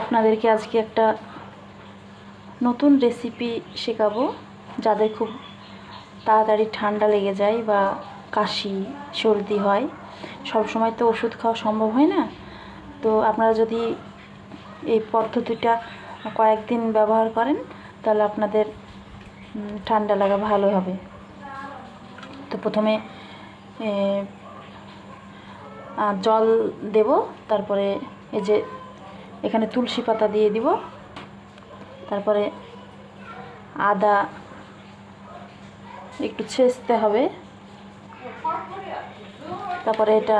আপনাদেরকে আজকে একটা নতুন রেসিপি শেখাবো, যাদের খুব তাড়াতাড়ি ঠান্ডা লেগে যায় বা কাশি, সর্দি হয়। সব সময় তো ওষুধ খাওয়া সম্ভব হয় না। তো আপনারা যদি এই পদ্ধতিটা কয়েকদিন ব্যবহার করেন, তাহলে আপনাদের ঠান্ডা লাগা ভালো হবে। তো প্রথমে জল দেব, তারপরে এই যে এখানে তুলসী পাতা দিয়ে দিব। তারপরে আদা একটু ছেঁচতে হবে। তারপরে এটা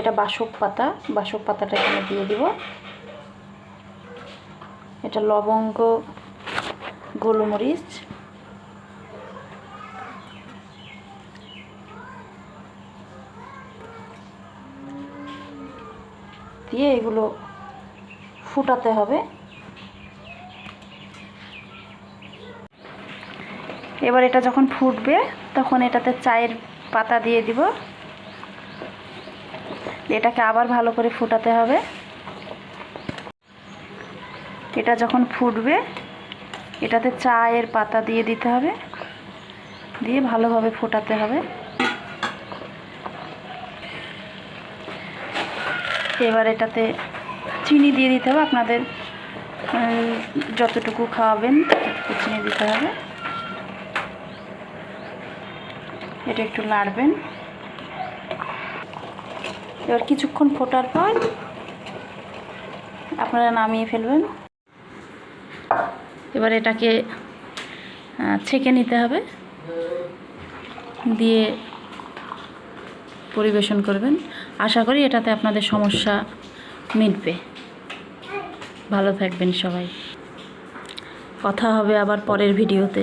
এটা বাসক পাতা, বাসক পাতাটা এখানে দিয়ে দিব। এটা লবঙ্গ, গোলমরিচ, দিয়ে এগুলো ফুটাতে হবে। এবার এটা যখন ফুটবে, তখন এটাতে চায়ের পাতা দিয়ে দিব। এটাকে আবার ভালো করে ফুটাতে হবে। এটা যখন ফুটবে, এটাতে চায়ের পাতা দিয়ে দিতে হবে। দিয়ে ভালোভাবে ফোটাতে হবে। এবার এটাতে চিনি দিয়ে দিতে হবে। আপনাদের যতটুকু খাওয়াবেন, ততটুকু চিনি দিতে হবে। এটা একটু নাড়বেন। এবার কিছুক্ষণ ফোটার পর আপনারা নামিয়ে ফেলবেন। এবার এটাকে ছেঁকে নিতে হবে। দিয়ে পরিবেশন করবেন। আশা করি এটাতে আপনাদের সমস্যা মিটবে। ভালো থাকবেন সবাই। কথা হবে আবার পরের ভিডিওতে।